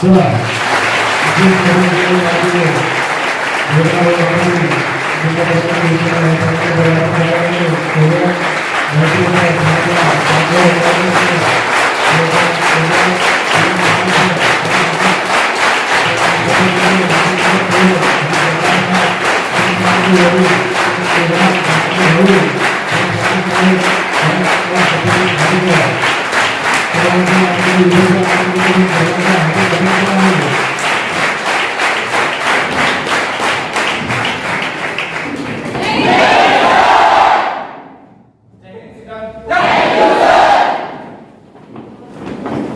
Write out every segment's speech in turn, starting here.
चला जे सर्व काही आहे, भेदभाव आपण जिल्ह्यापासून विचारायला प्रयत्न करायला थोडं माहिती आहे, सांगा, सांगा,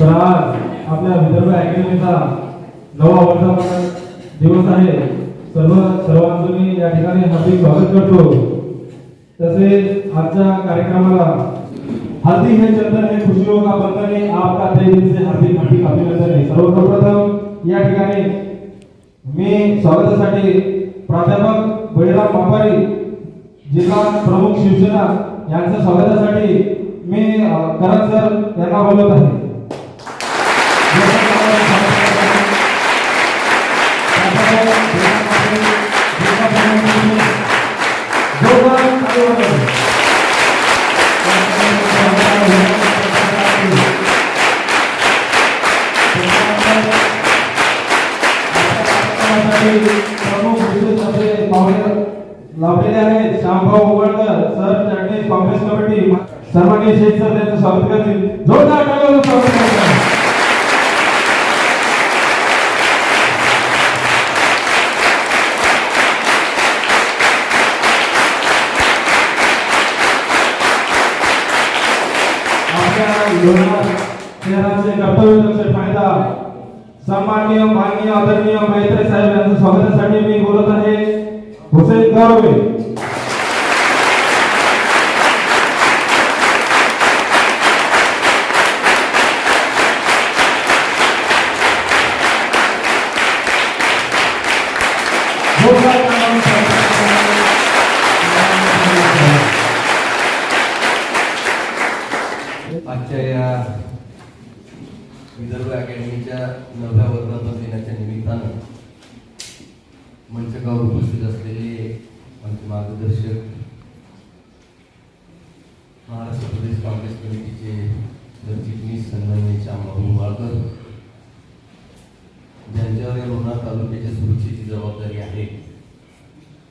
तर आज आपल्या विदर्भ अकॅडमीचा नवा वर्धापन दिवस आहे सर्व सर्वांचं मी या ठिकाणी हार्दिक स्वागत करतो. तसेच आजच्या कार्यक्रमाला हार्दिक हे चंदन हे खुशियों का बंधन आपका दिल से हार्दिक हार्दिक अभिनंदन आहे सर्वप्रथम या ठिकाणी मी स्वागतासाठी प्राध्यापक बळीराम मापारी जिल्हा प्रमुख शिवसेना यांच्या स्वागतासाठी मी करत सर यांना बोलत आहे. प्रमुख आहेत श्यामभाऊ उगळकर सर चटणीस काँग्रेस कमिटी सन्माननीय शेख सर त्यांचं स्वागत करतील जोरदार टाळ्या स्वागत करतात आपल्या लोणार शहराचे कर्तव्य फायदा सामान्य माननीय आदरणीय मैत्री साहेब यांच्या स्वागतासाठी मी बोलत आहे. हुसेन गारवे आजच्या या विदर्भ अकॅडमीच्या नवव्या वर्धापन दिनाच्या निमित्तानं मंचकावर उपस्थित असलेले आमचे मार्गदर्शक महाराष्ट्र प्रदेश काँग्रेस कमिटीचे सरचिटणीस सन्माननीय श्यामबाबू वाळकर ज्यांच्यावर या लोणार तालुक्याच्या सुरक्षेची जबाबदारी आहे.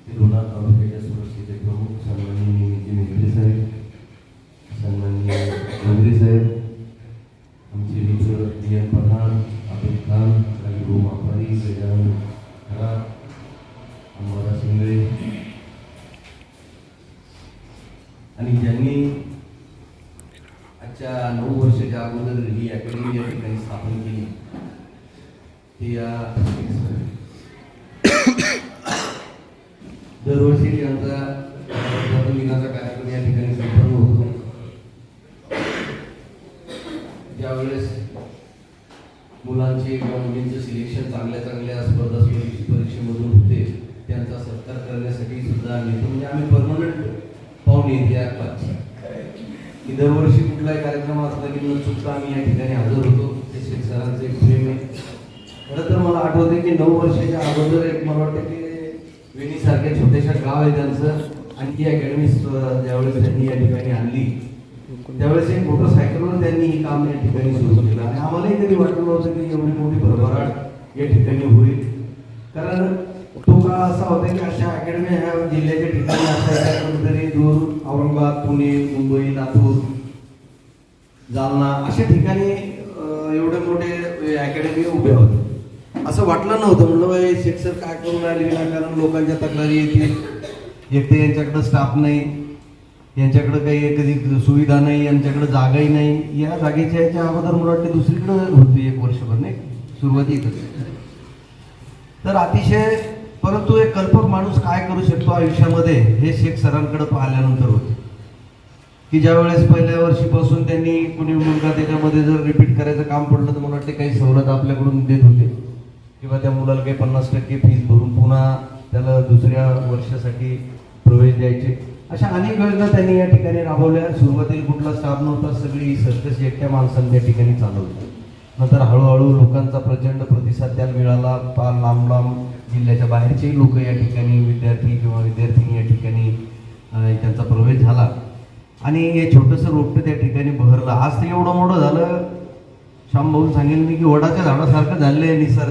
ते लोणार तालुक्याच्या सुरक्षेचे प्रमुख सन्माननीय निमिती मेघरे साहेब सन्माननीय मंत्री साहेब आमचे मित्र डी एन पठाण आबिद खान रविभाऊ मापारी गजानन खरात अंबादा शिंदे आणि ज्यांनी आजच्या नऊ वर्षाच्या अगोदर ही अकॅडमी या ठिकाणी स्थापन केली ती या दरवर्षी आमचा वर्धापन दिनाचा कार्यक्रम या ठिकाणी संपन्न होतो ज्यावेळेस मुलांचे किंवा मुलींचे सिलेक्शन चांगल्या चांगल्या स्पर्धा परीक्षेमधून होते त्यांचा सत्कार करण्यासाठी सुद्धा आम्ही म्हणजे आम्ही परमनंट पाहुणे येते की दरवर्षी कुठलाही कार्यक्रम असला की न चुकता आम्ही या ठिकाणी हजर होतो. ते शेख एक प्रेम आहे. खरं तर मला आठवते की नऊ वर्षाच्या अगोदर एक मला वाटतं की वेणीसारख्या छोट्याशा गाव आहे त्यांचं. आणि ती अकॅडमी ज्यावेळेस त्यांनी या ठिकाणी आणली. त्यावेळेस एक मोटरसायकलवर त्यांनी हे काम या ठिकाणी सुरू केलं. आणि आम्हालाही कधी वाटलं नव्हतं की एवढी मोठी भरभराट या ठिकाणी होईल. कारण तो काळ असा होता की अशा अकॅडमी ह्या जिल्ह्याच्या ठिकाणी असायच्या कुठेतरी दूर औरंगाबाद पुणे मुंबई लातूर जालना अशा ठिकाणी एवढे मोठे अकॅडमी उभ्या होते. असं वाटलं नव्हतं. म्हणलं बाई शिक्षक काय करून राहिले विनाकारण? लोकांच्या तक्रारी येतील. एक तर यांच्याकडे स्टाफ नाही. यांच्याकडे काही कधी सुविधा नाही यांच्याकडे जागाही नाही. या जागेच्या याच्या अगोदर मला वाटते दुसरीकडे होती एक वर्षभर नाही सुरुवातीतच. तर अतिशय परंतु एक कल्पक माणूस काय करू शकतो आयुष्यामध्ये हे शेख सरांकडे पाहिल्यानंतर होते. की ज्या वेळेस पहिल्या वर्षीपासून त्यांनी कुणी मुलगा त्याच्यामध्ये जर रिपीट करायचं काम पडलं तर मला वाटते काही सवलत आपल्याकडून देत होते. किंवा त्या मुलाला काही पन्नास टक्के फीस भरून पुन्हा त्याला दुसऱ्या वर्षासाठी प्रवेश द्यायचे. अशा अनेक योजना त्यांनी या ठिकाणी राबवल्या. सुरुवातीला कुठला स्टाफ नव्हता सगळी सर्कस एकट्या माणसांनी त्या ठिकाणी चालवली. नंतर हळूहळू लोकांचा प्रचंड प्रतिसाद त्याला मिळाला. फार लांब लांब जिल्ह्याच्या बाहेरचेही लोक या ठिकाणी विद्यार्थी किंवा विद्यार्थिनी या ठिकाणी त्यांचा प्रवेश झाला. आणि हे छोटंसं रोपटं त्या ठिकाणी बहरलं. आज ते एवढं मोठं झालं. श्याम भाऊन सांगेल मी की वडाच्या झाडासारखं झालेलं आहे निसार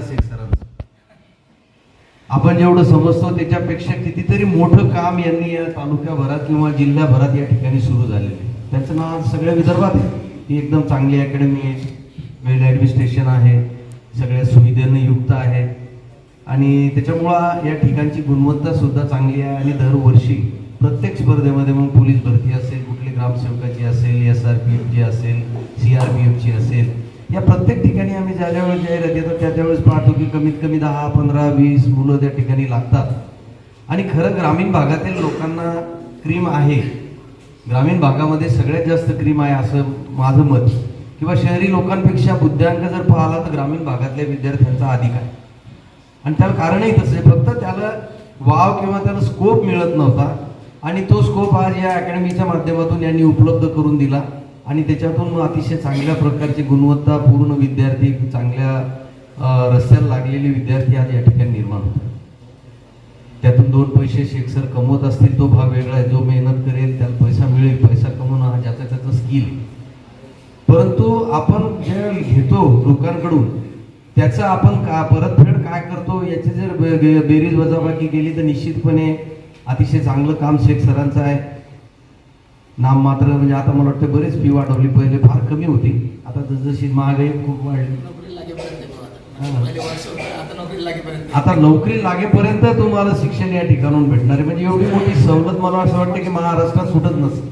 आपण जेवढं समजतो त्याच्यापेक्षा कितीतरी मोठं काम यांनी या तालुक्याभरात किंवा जिल्ह्याभरात या ठिकाणी सुरू झालेलं आहे. त्यांचं नाव सगळ्या विदर्भात आहे. ही एकदम चांगली अकॅडमी आहे. वेल ॲडमिनिस्ट्रेशन आहे. सगळ्या सुविधांनी युक्त आहे. आणि त्याच्यामुळं या ठिकाणची गुणवत्ता सुद्धा चांगली आहे आणि दरवर्षी प्रत्येक स्पर्धेमध्ये मग पोलीस भरती असेल कुठली ग्रामसेवकाची असेल एस आर पी एफची असेल सी आर पी एफची असेल या प्रत्येक ठिकाणी आम्ही ज्या ज्या वेळेस जाहिरात येतो त्या त्यावेळेस पाहतो की कमीत कमी दहा पंधरा वीस मुलं त्या ठिकाणी लागतात. आणि खरं ग्रामीण भागातील लोकांना क्रीम आहे. ग्रामीण भागामध्ये सगळ्यात जास्त क्रीम आहे असं माझं मत. किंवा शहरी लोकांपेक्षा बुद्ध्यांक जर पाहिला तर ग्रामीण भागातल्या विद्यार्थ्यांचा अधिक आहे. आणि त्याला कारणही तसं आहे. फक्त त्याला वाव किंवा त्याला स्कोप मिळत नव्हता. आणि तो स्कोप आज या अकॅडमीच्या माध्यमातून यांनी उपलब्ध करून दिला. आणि त्याच्यातून अतिशय चांगल्या प्रकारची गुणवत्तापूर्ण विद्यार्थी चांगल्या अं, रस्त्याला लागलेले विद्यार्थी आज या ठिकाणी निर्माण होतात. त्यातून दोन पैसे शेख सर कमवत असतील तो भाग वेगळा आहे. जो मेहनत करेल त्याला पैसा मिळेल पैसा कमवणं हा ज्याचा त्याचं स्किल आहे. परंतु आपण जे घेतो लोकांकडून त्याचं आपण का परतफेड काय करतो याची जर बेरीज वजाबाकी केली तर निश्चितपणे अतिशय चांगलं काम शेख सरांचं आहे. नाम मात्र म्हणजे आता मला वाटतं बरेच फी वाढवली. पहिले फार कमी होती. आता जशी महागाई खूप वाढली. आता. नोकरी लागेपर्यंत तुम्हाला शिक्षण या ठिकाणून भेटणार आहे. म्हणजे एवढी मोठी सवलत मला असं वाटतं की महाराष्ट्रात सुटत नसते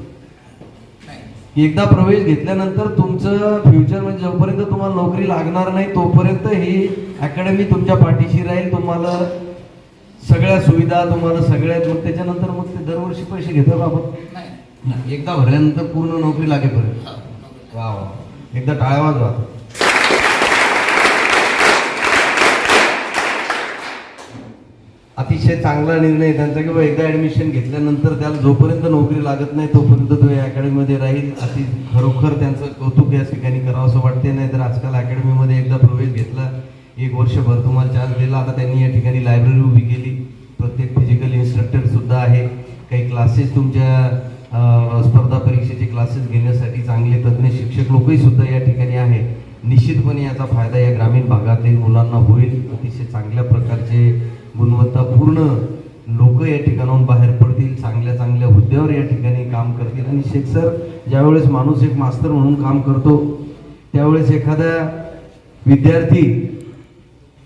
एकदा प्रवेश घेतल्यानंतर तुमचं फ्युचर म्हणजे जोपर्यंत तुम्हाला नोकरी लागणार नाही तोपर्यंत ही अकॅडमी तुमच्या पाठीशी राहील. तुम्हाला सगळ्या सुविधा तुम्हाला सगळ्या मग त्याच्यानंतर मग ते दरवर्षी पैसे घेतात आपण? नाही एकदा भरल्यानंतर पूर्ण नोकरी लागेपर्यंत. वा वा एकदा टाळ्या वाजवा. अतिशय चांगला निर्णय त्यांचा किंवा एकदा ऍडमिशन घेतल्यानंतर त्याला जोपर्यंत नोकरी लागत नाही तोपर्यंत तो या अकॅडमीमध्ये राहील. अति खरोखर त्यांचं कौतुक या ठिकाणी करावं असं वाटते नाही तर आजकाल अकॅडमीमध्ये एकदा प्रवेश घेतला एक वर्षभर तुम्हाला चान्स दिला. आता त्यांनी या ठिकाणी लायब्ररी उभी केली. प्रत्येक फिजिकल इन्स्ट्रक्टर सुद्धा आहे. काही क्लासेस तुमच्या स्पर्धा परीक्षेचे क्लासेस घेण्यासाठी चांगले तज्ज्ञ शिक्षक लोकही सुद्धा या ठिकाणी आहे निश्चितपणे याचा फायदा या ग्रामीण भागातील मुलांना होईल. अतिशय चांगल्या प्रकारचे गुणवत्तापूर्ण लोक या ठिकाणाहून बाहेर पडतील. चांगल्या चांगल्या हुद्द्यावर या ठिकाणी काम करतील. आणि शेख सर ज्यावेळेस माणूस एक मास्तर म्हणून काम करतो त्यावेळेस एखादा विद्यार्थी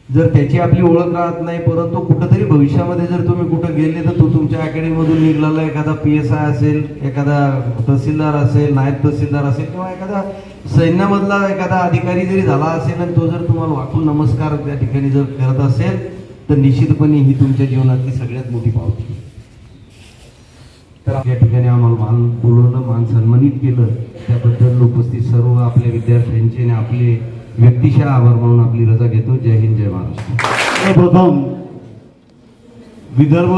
जर त्याची आपली ओळख राहत नाही परंतु कुठंतरी भविष्यामध्ये जर तुम्ही कुठं गेले तर तो तुमच्या अकॅडमीमधून निघाला एखादा पी एस आय असेल एखादा तहसीलदार असेल नायब तहसीलदार असेल किंवा एखादा सैन्यामधला एखादा अधिकारी जरी झाला असेल आणि तो जर तुम्हाला वाकून नमस्कार त्या ठिकाणी जर करत असेल तर निश्चितपणे ही तुमच्या जीवनातली सगळ्यात मोठी पावती. तर या ठिकाणी आम्हाला मान बोलवलं मान सन्मानित केलं. त्याबद्दल उपस्थित सर्व आपल्या विद्यार्थ्यांचे आणि आपले व्यक्तिशः आभार म्हणून आपली रजा घेतो. जय हिंद जय महाराष्ट्र. प्रथम विदर्भ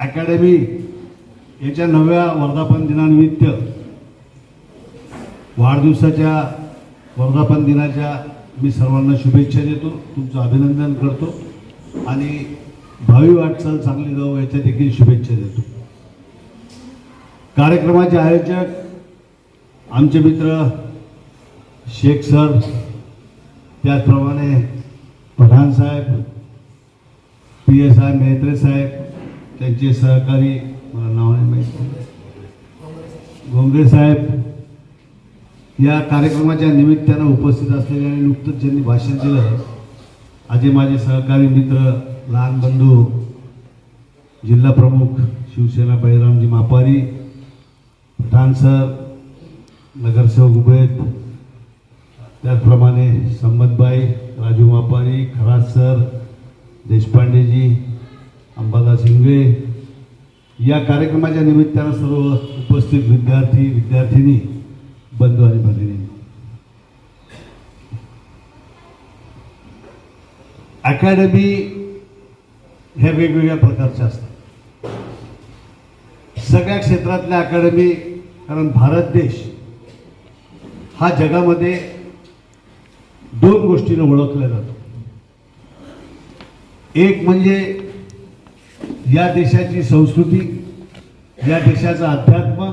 अकॅडमी याच्या नव्या वर्धापन दिनानिमित्त वाढदिवसाच्या वर्धापन दिनाच्या मी सर्वांना शुभेच्छा देतो. तुमचं अभिनंदन करतो. आणि भावी वाटचाल चांगली जाऊ याच्या देखील शुभेच्छा देतो. कार्यक्रमाचे आयोजक आमचे मित्र शेख सर त्याचप्रमाणे प्रधान साहेब पी एस आय मेहत्रे साहेब त्यांचे सहकारी मला नाव नाही माहीत. गोंगरे साहेब या कार्यक्रमाच्या निमित्तानं उपस्थित असलेले आणि नुकतंच ज्यांनी भाषण दिलं आजी माझे सहकारी मित्र लहान बंधू जिल्हा प्रमुख शिवसेना बळीरामजी मापारी पठाण सर नगरसेवक उभेत त्याचप्रमाणे संमतबाई राजू मापारी खरात सर देशपांडेजी अंबादास इंगळे या कार्यक्रमाच्या निमित्तानं सर्व उपस्थित विद्यार्थी विद्यार्थिनी बंधू आणि भगिनी अकॅडमी ह्या वेगवेगळ्या प्रकारच्या असतात. सगळ्या क्षेत्रातल्या अकॅडमी कारण भारत देश हा जगामध्ये दोन गोष्टीने ओळखलं जातं. एक म्हणजे या देशाची संस्कृती या देशाचं अध्यात्म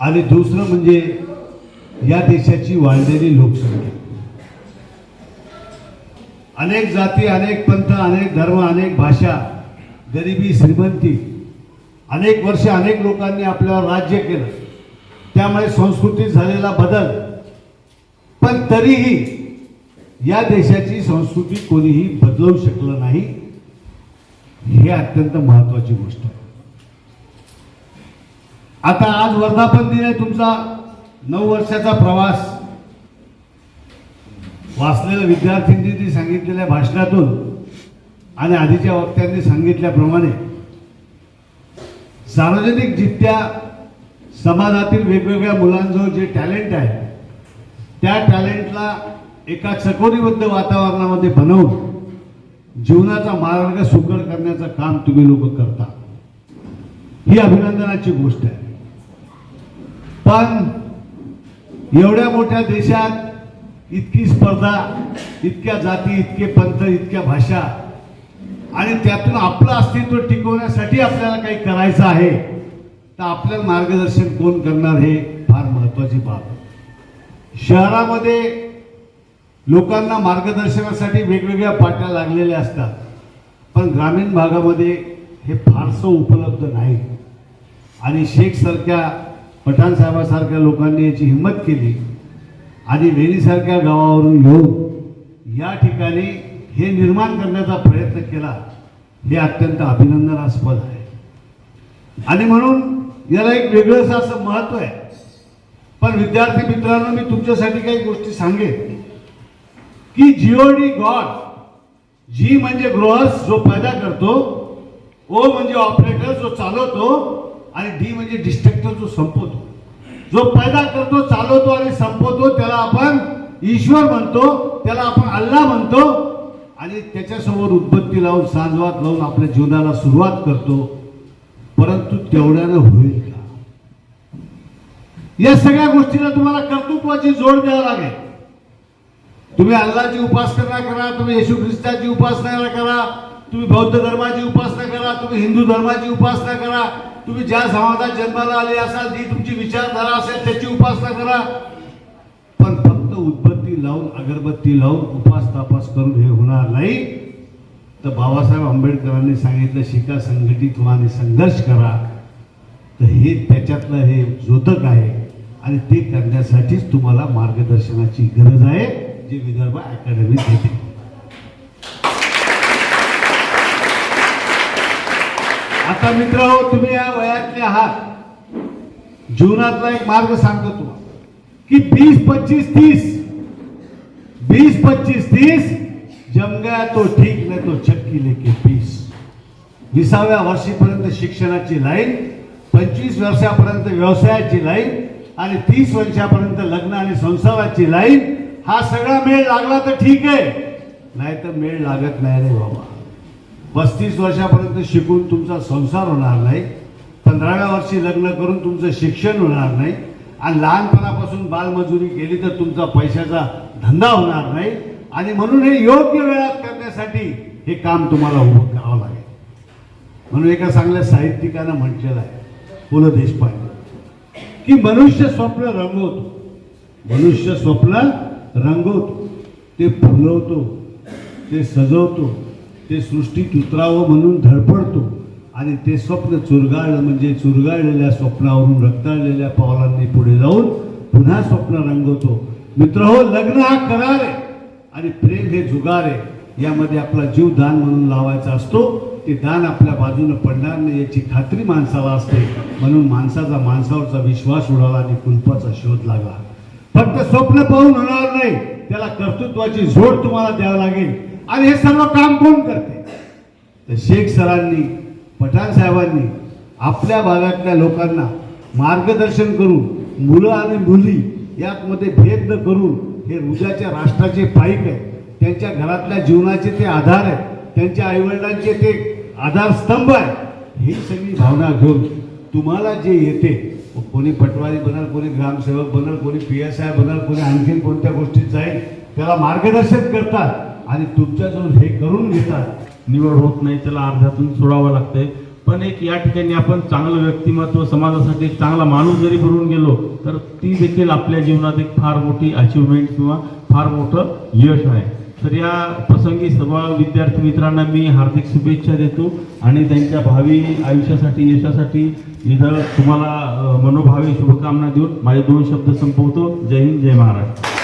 आणि दुसरं म्हणजे या देशाची वाढलेली लोकसंख्या. अनेक जाती अनेक पंथ अनेक धर्म अनेक भाषा गरिबी श्रीमंती अनेक वर्ष अनेक लोकांनी आपल्यावर राज्य केलं. त्यामुळे संस्कृतीत झालेला बदल पण तरीही या देशाची संस्कृती कोणीही बदलवू शकलं नाही हे अत्यंत महत्वाची गोष्ट आहे. आता आज वर्धापन दिन आहे तुमचा नऊ वर्षाचा प्रवास. वाचलेल्या विद्यार्थ्यांनी सांगितलेल्या भाषणातून आणि आधीच्या वक्त्यांनी सांगितल्याप्रमाणे सार्वजनिक जित्या समाजातील वेगवेगळ्या मुलांजवळ जे टॅलेंट आहे त्या टॅलेंटला एका चकोरीबद्ध वातावरणामध्ये बनवून जीवनाचा मार्ग सुकर करण्याचं काम तुम्ही लोक करता. ही अभिनंदनाची गोष्ट आहे. पण एवढ्या मोठ्या देशात इतकी स्पर्धा इतक्या जाती इतके पंथ इतक्या भाषा आणि त्यातून आपलं अस्तित्व टिकवण्यासाठी आपल्याला काही करायचं आहे तर आपल्याला मार्गदर्शन कोण करणार हे फार महत्वाची बाब आहे. शहरामध्ये लोकांना मार्गदर्शनासाठी वेगवेगळ्या पाट्या लागलेल्या असतात. पण ग्रामीण भागामध्ये हे फारसं उपलब्ध नाही. आणि शेखसारख्या पठाणसाहेबासारख्या लोकांनी याची हिंमत केली आणि वेणीसारख्या गावावरून घेऊन या ठिकाणी हे निर्माण करण्याचा प्रयत्न केला हे अत्यंत अभिनंदनास्पद आहे. आणि म्हणून याला एक वेगळंच असं महत्त्व आहे. पण विद्यार्थी मित्रांनो मी तुमच्यासाठी काही गोष्टी सांगेन. की जीओडी गॉड जी म्हणजे गृहस्थ जो पैदा करतो ओ म्हणजे ऑपरेटर जो चालवतो आणि डी म्हणजे डिस्ट्रक्टर जो संपवतो. जो पैदा करतो चालवतो आणि संपवतो त्याला आपण ईश्वर म्हणतो त्याला आपण अल्ला म्हणतो आणि त्याच्यासमोर उत्पत्ती लावून सांजवात लावून आपल्या जीवनाला सुरुवात करतो. परंतु तेवढ्यानं होईल. का या सगळ्या गोष्टीला तुम्हाला कर्तृत्वाची जोड द्यावी लागेल. तुम्ही अल्लाची उपासना करा तुम्ही येशू ख्रिस्ताची उपासना करा तुम्ही बौद्ध धर्माची उपासना करा तुम्ही हिंदू धर्माची उपासना करा तुम्ही ज्या समाजात जन्माला आले असाल जी तुमची विचारधारा असेल त्याची उपासना करा. पण फक्त उदबत्ती लावून अगरबत्ती लावून उपास तापास करून हे होणार नाही. तर बाबासाहेब आंबेडकरांनी सांगितलं शिका संघटित व्हा आणि संघर्ष करा. तर हे त्याच्यातलं हे जोतक आहे. आणि ते करण्यासाठीच तुम्हाला मार्गदर्शनाची गरज आहे जे विदर्भ अकॅडमी देते आता मित्र तुम्ही या वयातले आहात. जीवनातला एक मार्ग सांगतो तुम्हाला की बीस पच्चीस तीस. बीस पच्चीस तीस. जम गया तो ठीक नाही तो चक्की लेके पीस. विसाव्या वर्षीपर्यंत शिक्षणाची लाईन पंचवीस वर्षापर्यंत व्यवसायाची लाईन आणि तीस वर्षापर्यंत लग्न आणि संसाराची लाईन हा सगळा मेळ लागला तर ठीक आहे. नाही तर मेळ लागत नाही रे बाबा. पस्तीस वर्षापर्यंत शिकून तुमचा संसार होणार नाही. पंधराव्या वर्षी लग्न करून तुमचं शिक्षण होणार नाही. आणि लहानपणापासून बालमजुरी केली तर तुमचा पैशाचा धंदा होणार नाही. आणि म्हणून हे योग्य वेळात करण्यासाठी हे काम तुम्हाला उभं करावं लागेल. म्हणून एका चांगल्या साहित्यिकानं म्हटलेलं आहे पु ल देशपांडे. की मनुष्य स्वप्न रंगवतो. मनुष्य स्वप्न रंगवतो. ते फुलवतो ते सजवतो ते सृष्टीत उतरावं म्हणून धडपडतो. आणि ते स्वप्न चुरगाळलं म्हणजे चुरगाळलेल्या स्वप्नावरून रक्ताळलेल्या पावलांनी पुढे जाऊन पुन्हा स्वप्न रंगवतो. मित्र हो लग्न हा करार आहे आणि प्रेम हे जुगार आहे यामध्ये आपला जीव दान म्हणून लावायचा असतो. ते दान आपल्या बाजूने पडणार नाही याची खात्री माणसाला असते. म्हणून माणसाचा माणसावरचा विश्वास उडाला आणि कुलपाचा शोध लागला. फक्त स्वप्न पाहून होणार नाही त्याला कर्तृत्वाची जोड तुम्हाला द्यावं लागेल. आणि हे सर्व काम कोण करते? तर शेख सरांनी पठाण साहेबांनी आपल्या भागातल्या लोकांना मार्गदर्शन करून मुलं आणि मुली यामध्ये भेद न करून हे उद्याच्या राष्ट्राचे पाईक आहे. त्यांच्या घरातल्या जीवनाचे ते आधार आहे. त्यांच्या आईवडिलांचे ते आधारस्तंभ आहे. ही सगळी भावना घेऊन तुम्हाला जे येते कोणी पटवारी बनल कोणी ग्रामसेवक बनल कोणी पी एस आय बनल कोणी आणखीन कोणत्या गोष्टीत जाईल त्याला मार्गदर्शन करतात आणि तुमच्याजवळ हे करून घेतात. निवड होत नाही त्याला अर्ध्यातून सोडावं लागतंय. पण एक या ठिकाणी आपण चांगलं व्यक्तिमत्व समाजासाठी एक चांगला माणूस जरी बनवून गेलो तर ती देखील आपल्या जीवनात एक फार मोठी अचिव्हमेंट किंवा फार मोठं यश आहे. तर या प्रसंगी सर्व विद्यार्थी मित्रांना मी हार्दिक शुभेच्छा देतो आणि त्यांच्या भावी आयुष्यासाठी यशासाठी इथं तुम्हाला मनोभावी शुभकामना देऊन माझे दोन शब्द संपवतो. जय हिंद जय महाराष्ट्र.